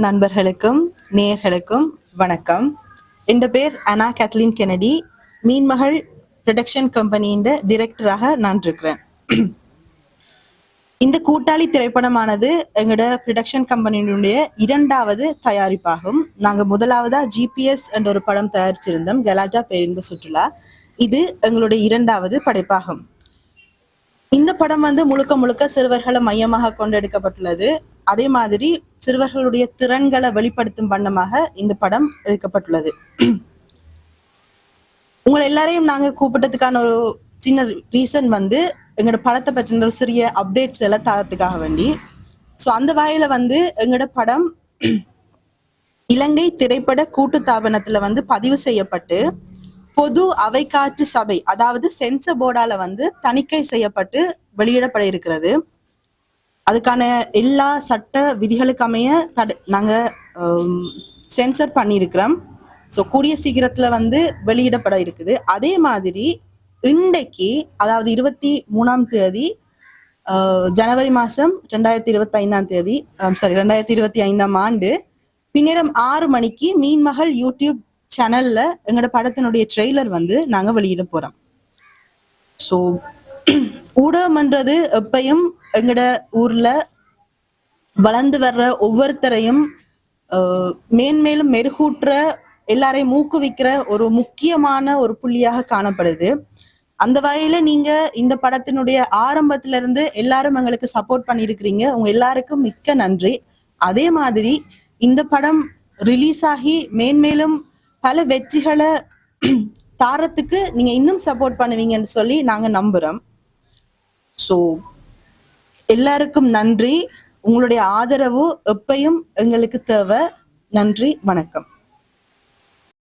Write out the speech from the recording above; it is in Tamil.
நண்பர்களுக்கும் நேயர்களுக்கும் வணக்கம். என் பேர் அனா கேத்லின் கெனடி. மீன்மகள் ப்ரொடக்ஷன் கம்பெனியின் டிரெக்டராக நான் இருக்கிறேன். இந்த கூட்டாளி திரைப்படமானது எங்களோட ப்ரொடக்ஷன் கம்பெனியினுடைய இரண்டாவது தயாரிப்பாகும். நாங்கள் முதலாவதா ஜிபிஎஸ் என்ற ஒரு படம் தயாரிச்சிருந்தோம் கலாட்டா பேருந்து சுற்றுலா. இது எங்களுடைய இரண்டாவது படைப்பாகும். படம் வந்து முழுக்க முழுக்க சிறுவர்களை மையமாக கொண்டு எடுக்கப்பட்டுள்ளது அதே மாதிரி சிறுவர்களுடைய திறன்களை வெளிப்படுத்தும் வண்ணமாக இந்த படம் எடுக்கப்பட்டுள்ளது. உங்களை எல்லாரையும் நாங்க கூப்பிட்டதுக்கான ஒரு சின்ன ரீசன் வந்து எங்களோட படத்தை பற்றின ஒரு சிறிய அப்டேட்ஸ் எல்லாம் தரத்துக்காக வேண்டி. ஸோ அந்த வகையில வந்து எங்களோட படம் இலங்கை திரைப்பட கூட்டுத்தாபனத்துல வந்து பதிவு செய்யப்பட்டு பொது அவைக்காற்று சபை அதாவது சென்சர் போர்டால வந்து தணிக்கை செய்யப்பட்டு வெளியிடப்பட இருக்கிறது அதுக்கான எல்லா சட்ட விதிகளுக்கு அமைய தடு நாங்க சென்சர் பண்ணியிருக்கிறோம். ஸோ கூடிய சீக்கிரத்துல வந்து வெளியிடப்பட இருக்குது அதே மாதிரி இன்றைக்கு அதாவது இருபத்தி மூணாம் தேதி ஜனவரி மாதம் ரெண்டாயிரத்தி இருபத்தி ஐந்தாம் தேதி சாரி ரெண்டாயிரத்தி இருபத்தி ஐந்தாம் ஆண்டு பின்னிரம் ஆறு மணிக்கு மீன்மகள் யூடியூப் சேனல்ல எங்களோட படத்தினுடைய ட்ரெய்லர் வந்து நாங்க வெளியிட போறோம். ஸோ ஊடகம்ன்றது எப்பயும் எங்களோட ஊர்ல வளர்ந்து வர்ற ஒவ்வொருத்தரையும் மேன்மேலும் மெருகூட்டுற எல்லாரையும் ஊக்குவிக்கிற ஒரு முக்கியமான ஒரு புள்ளியாக காணப்படுது. அந்த வகையில நீங்க இந்த படத்தினுடைய ஆரம்பத்துல இருந்து எல்லாரும் எங்களுக்கு சப்போர்ட் பண்ணியிருக்கிறீங்க. உங்க எல்லாருக்கும் மிக்க நன்றி. அதே மாதிரி இந்த படம் ரிலீஸ் ஆகி மேன்மேலும் பல வெற்றிகளை தாரத்துக்கு நீங்க இன்னும் சப்போர்ட் பண்ணுவீங்கன்னு சொல்லி நாங்க நம்புறோம். ஸோ எல்லாருக்கும் நன்றி. உங்களுடைய ஆதரவு எப்பையும் எங்களுக்கு தேவை. நன்றி வணக்கம்.